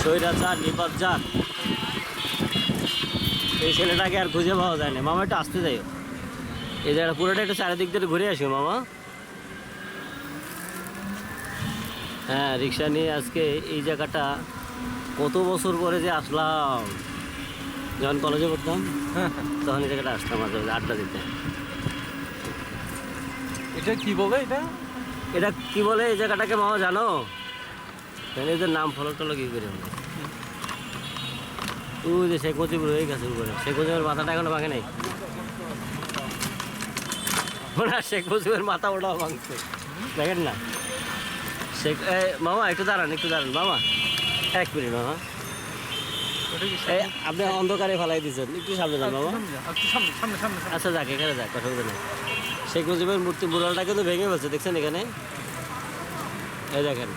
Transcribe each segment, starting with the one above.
স্বৈরাচার নিপাত এই ছেলেটাকে আর খুঁজে পাওয়া যায় না। মামা একটু আসতে যাই। এই জায়গাটা পুরোটা একটু চারিদিক দিয়ে ঘুরে আসি মামা। হ্যাঁ রিক্সা নিয়ে আজকে এই জায়গাটা কত বছর পরে যে আসলাম। যখন কলেজে পড়তাম তখন এই জায়গাটা আসতাম মাঝে মাঝে আড্ডা দিতে। এটা কি বলে এটা? এটা কি বলে এই জায়গাটাকে মামা জানি? এদের নাম ফলো টলো কি করে ওই যে শেখ মুজিবুর হয়ে গেছে উপরে। শেখ মুজিবের মাথাটা এখনও ভাঙে নাই। ওরা শেখ মুজিবের মাথা ওটাও ভাঙছে। দেখেন না? শেখ মামা একটু দাঁড়ান একটু দাঁড়ান মামা। এক মিনিট মামা। আপনি অন্ধকারে ফেলাই দিচ্ছেন একটু সামনে যান সামনে। আচ্ছা যাক এখানে যাক কথা নেই। শেখ মুজিবের মূর্তি মুরালটা কিন্তু ভেঙে ফেলছে দেখছেন এখানে? এই দেখেন।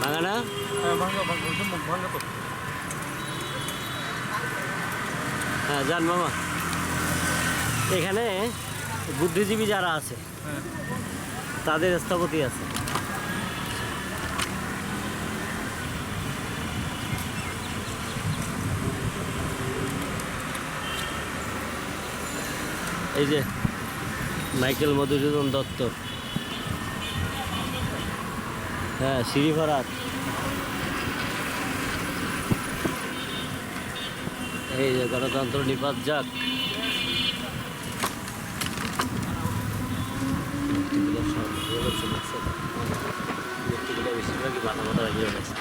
ভাঙা না হ্যাঁ, ভাঙো তো হ্যাঁ যান মামা। এখানে বুদ্ধিজীবী যারা আছে হ্যাঁ। তাদের স্থপতি আছে। এই যে মাইকেল মধুসূদন দত্ত। হ্যাঁ শ্রীভরাত এই যে গণতন্ত্র নিপাত যাক। বেশিরভাগই মাথা মাথা লাগিয়ে গেছে